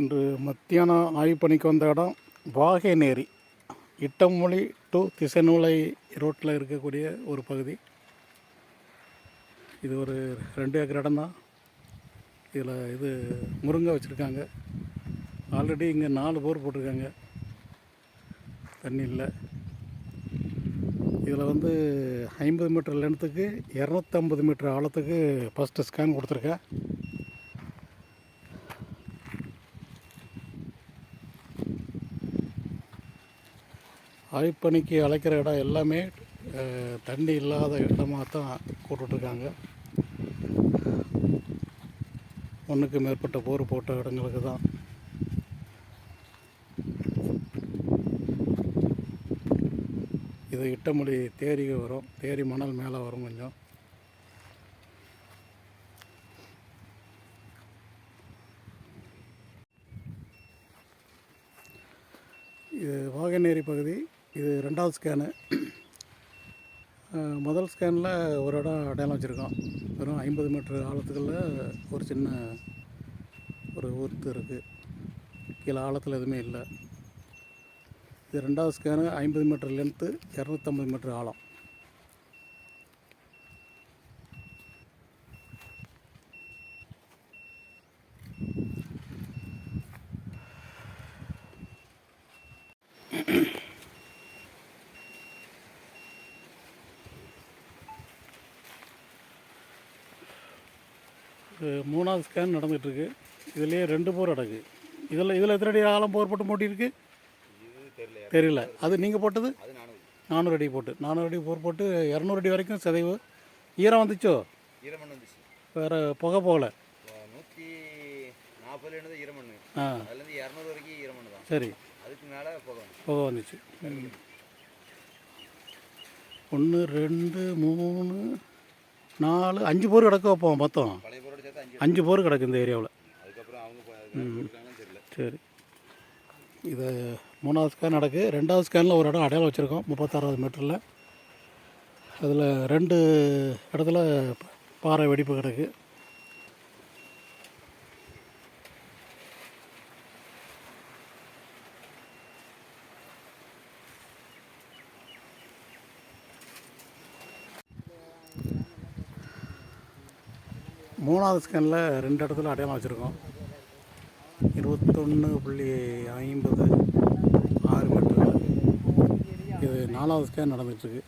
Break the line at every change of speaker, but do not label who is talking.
இன்று மத்தியானம் ஆய்வு பணிக்கு வந்த இடம் வாகைநேரி. இட்டமொழி டு திசைநூலை ரோட்டில் இருக்கக்கூடிய ஒரு பகுதி. இது ஒரு ரெண்டு ஏக்கர் இடம் தான். இதில் இது முருங்கை வச்சுருக்காங்க. ஆல்ரெடி இங்கே நாலு போர் போட்டிருக்காங்க. தண்ணி இல்லை. இதில் வந்து ஐம்பது மீட்டர் லென்த்துக்கு இரநூத்தம்பது மீட்டர் ஆழத்துக்கு ஃபஸ்ட்டு ஸ்கேன் கொடுத்துருக்கேன். ஆய்ப்பணிக்கு அழைக்கிற இடம் எல்லாமே தண்ணி இல்லாத இடமாக தான் கூப்பிட்டுருக்காங்க ஒன்றுக்கு மேற்பட்ட போர் போட்ட இடங்களுக்கு தான். இது இட்டமொழி தேரி வரும் தேரி மணல் மேலே வரும் கொஞ்சம். இது வாகனேரி பகுதி இது ரெண்டாவது ஸ்கேனு. முதல் ஸ்கேனில் ஒரு இடம் அடையாளம் வச்சுருக்கோம் வெறும் ஐம்பது மீட்டர் ஆழத்துக்குள்ள ஒரு சின்ன ஒரு ஊர்த்து இருக்குது கீழே ஆழத்தில் எதுவுமே இல்லை. இது ரெண்டாவது ஸ்கேனு ஐம்பது மீட்டர் லென்த்து இரநூத்தம்பது மீட்டர் ஆழம். மூணாவது ஸ்கேன் நடந்துகிட்ருக்கு இதுலேயே ரெண்டு போர் அடக்கு இதில் இதில் எத்தனை அடி ஆழம் போர் போட்டு மூட்டியிருக்கு? தெரியல. அது நீங்கள் போட்டது? நானூறு அடி போட்டு. நானூறு அடி போர் போட்டு இரநூறு அடி வரைக்கும் சிதைவு. ஈரம் வந்துச்சோ? வேறு புகை போகல. ஆ. சரி. புகை வந்துச்சு. ஒன்று ரெண்டு மூணு நாலு அஞ்சு போர் கிடக்கு வைப்போம் மொத்தம்.
அஞ்சு
போர் கிடக்கு இந்த ஏரியாவில்.
தெரியல
சரி. இது மூணாவது ஸ்கேன் நடக்கு. ரெண்டாவது ஸ்கேனில் ஒரு இடம் அடையாளம் வச்சுருக்கோம் முப்பத்தாறாவது மீட்டரில் அதில் ரெண்டு இடத்துல பாறை வெடிப்பு கிடக்கு. மூணாவது ஸ்கேனில் ரெண்டு இடத்துல அடையாளம் வச்சுருக்கோம். இருபத்தொன்று புள்ளி ஐம்பது ஆறு மீட்டர். இது நாலாவது ஸ்கேன் நடந்துகிட்ருக்கு.